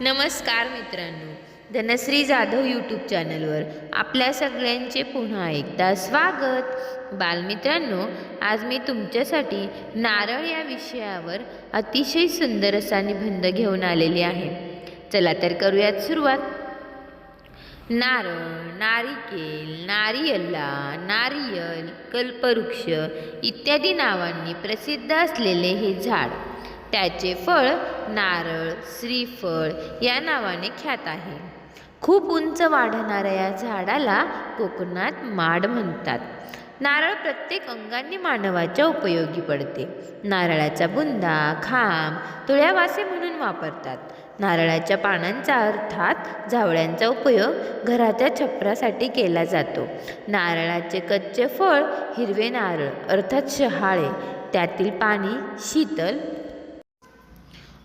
नमस्कार मित्रांनो. धनश्री जाधव यूट्यूब चॅनलवर आपल्या सगळ्यांचे पुन्हा एकदा स्वागत. बालमित्रांनो आज मी तुमच्यासाठी नारळ या विषयावर अतिशय सुंदर असा निबंध घेऊन आलेली आहे. चला तर करूयात सुरुवात. नारळ नारिकेल नारियल्ला नारियल कल्पवृक्ष इत्यादी नावांनी प्रसिद्ध असलेले हे झाड. त्याचे फळ नारळ श्रीफळ या नावाने ख्यात आहे. खूप उंच वाढणाऱ्या या झाडाला कोकणात माड म्हणतात. नारळ प्रत्येक अंगाने मानवाच्या उपयोगी पडते. नारळाचा बुंदा खांब तुळ्यावासे म्हणून वापरतात. नारळाच्या पानांचा अर्थात झावळ्यांचा उपयोग घराच्या छपरासाठी केला जातो. नारळाचे कच्चे फळ हिरवे नारळ अर्थात शहाळे त्यातील पाणी शीतल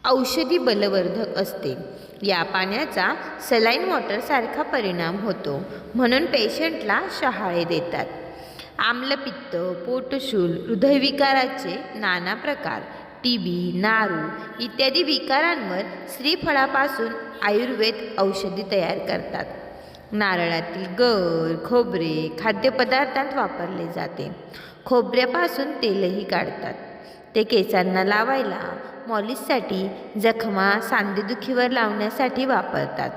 औषधी बलवर्धक असते. या पाण्याचा सलाईन वॉटरसारखा परिणाम होतो म्हणून पेशंटला शहाळे देतात. आम्लपित्त पोटशूल हृदयविकाराचे नाना प्रकार टी बी नारू इत्यादी विकारांवर श्रीफळापासून आयुर्वेद औषधी तयार करतात. नारळातील गर खोबरे खाद्यपदार्थात वापरले जाते. खोबऱ्यापासून तेलही काढतात. ते केसांना लावायला मॉलिससाठी जखमा सांधेदुखीवर लावण्यासाठी वापरतात.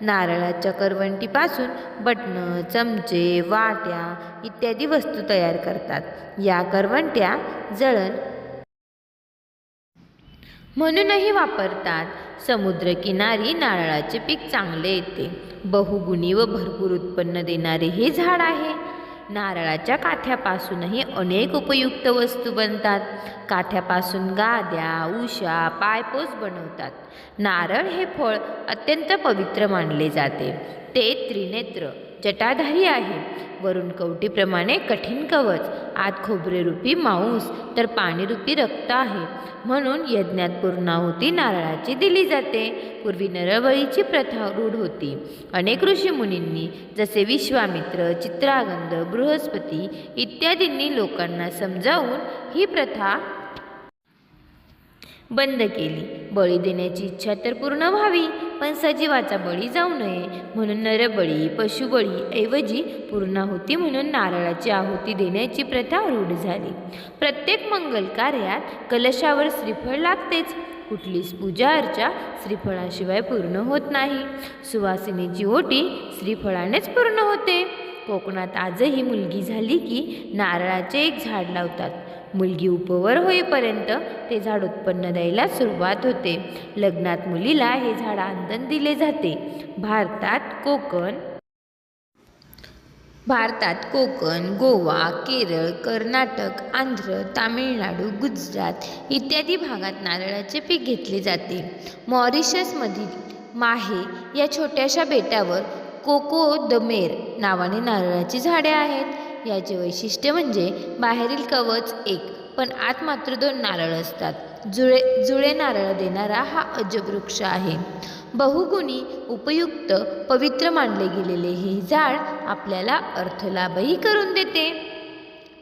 नारळाच्या करवंटीपासून बटणं चमचे वाट्या इत्यादी वस्तू तयार करतात. या करवंट्या जळण म्हणूनही वापरतात. समुद्रकिनारी नारळाचे पीक चांगले येते. बहुगुणी व भरपूर उत्पन्न देणारे हे झाड आहे. नारळाच्या काथ्यापासूनही अनेक उपयुक्त वस्तू बनतात. काथ्यापासून गाद्या उशा पायपोस बनवतात. नारळ हे फळ अत्यंत पवित्र मानले जाते. ते त्रिनेत्र जटाधारी आहे. वरून कवटीप्रमाणे कठीण कवच आत खोबरेरूपी मांस तर पाणीरूपी रक्त आहे. म्हणून यज्ञात पूर्णाहुती नारळाची दिली जाते. पूर्वी नरबळीची प्रथा रूढ होती. अनेक ऋषीमुनींनी जसे विश्वामित्र चित्रागंध बृहस्पती इत्यादींनी लोकांना समजावून ही प्रथा बंद केली. बळी देण्याची इच्छा तर पूर्ण व्हावी पण सजीवाचा बळी जाऊ नये म्हणून नरबळी पशुबळी ऐवजी पूर्णाहुती म्हणून नारळाची आहुती देण्याची प्रथा रूढ झाली. प्रत्येक मंगल कार्यात कलशावर श्रीफळ लागतेच. कुठलीच पूजा अर्चा श्रीफळाशिवाय पूर्ण होत नाही. सुवासिनीची ओटी श्रीफळानेच पूर्ण होते. कोकणात आजही मुलगी झाली की नारळाचे एक झाड लावतात. मुलगी उपवर होईपर्यंत ते झाड उत्पन्न द्यायला सुरुवात होते. लग्नात मुलीला हे झाड आंदन दिले जाते. भारतात कोकण भारतात कोकण गोवा केरळ कर्नाटक आंध्र तामिळनाडू गुजरात इत्यादी भागात नारळाचे पीक घेतले जाते. मॉरिशसमधील माहे या छोट्याशा बेटावर कोको दमेर नावाने नारळाची झाडे आहेत. याचे वैशिष्ट्य म्हणजे बाहेरील कवच एक पण आत मात्र दोन नारळ असतात. जुळे जुळे नारळ देणारा हा अजबवृक्ष आहे. बहुगुणी उपयुक्त पवित्र मानले गेलेले हे झाड आपल्याला अर्थलाभही करून देते.